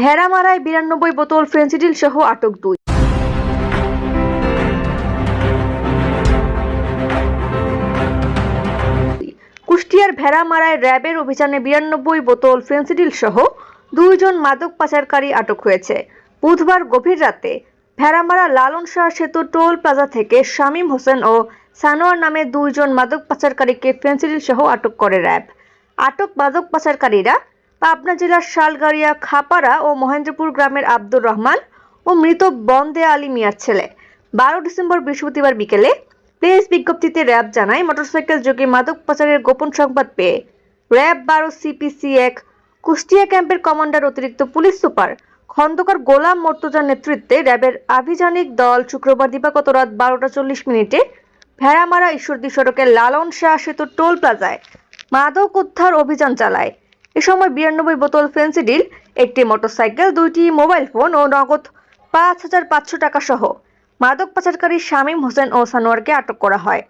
ভেড়ামারায় বিরানব্বই বোতল ফেন্সিডিল সহ আটক দুই। কুষ্টিয়ার ভেড়ামারায় র্যাবের অভিযানে বিরানব্বই বোতল ফেন্সিডিল সহ দুইজন মাদক পাচারকারী আটক হয়েছে। বুধবার গভীর রাতে ভেড়ামারা লালন শাহ সেতু টোল প্লাজা থেকে শামীম হোসেন ও সানোয়ার নামে দুইজন মাদক পাচারকারীকে ফেন্সিডিল সহ আটক করে র্যাব। আটক মাদক পাচারকারীরা পাবনা জেলার শালগাড়িয়া, খাপাড়া ও মহেন্দ্রপুর গ্রামের আব্দুর রহমান ও মৃত বন্দে আলী মিয়ার ছেলে। বারো ডিসেম্বর বৃহস্পতিবার বিকেলে প্রেস বিজ্ঞপ্তিতে র্যাব জানায়, মোটরসাইকেল যোগে মাদক পাচারের গোপন সংবাদ পেয়ে র্যাব বারো সিপিসি এক কুষ্টিয়া ক্যাম্পের কমান্ডার অতিরিক্ত পুলিশ সুপার খন্দকার গোলাম মর্তুজার নেতৃত্বে র্যাবের আভিযানিক দল শুক্রবার দিবাগত রাত বারোটা চল্লিশ মিনিটে ভেড়ামারা ঈশ্বরদী সড়কের লালন শাহ সেতু টোল প্লাজায় মাদক উদ্ধার অভিযান চালায়। এ সময় বিরানব্বই বোতল ফেন্সিডিল একটি মোটরসাইকেল, দুইটি মোবাইল ফোন ও নগদ পাঁচ হাজার পাঁচশো টাকা সহ মাদক পাচারকারী শামীম হোসেন ও সানোয়ারকে আটক করা হয়।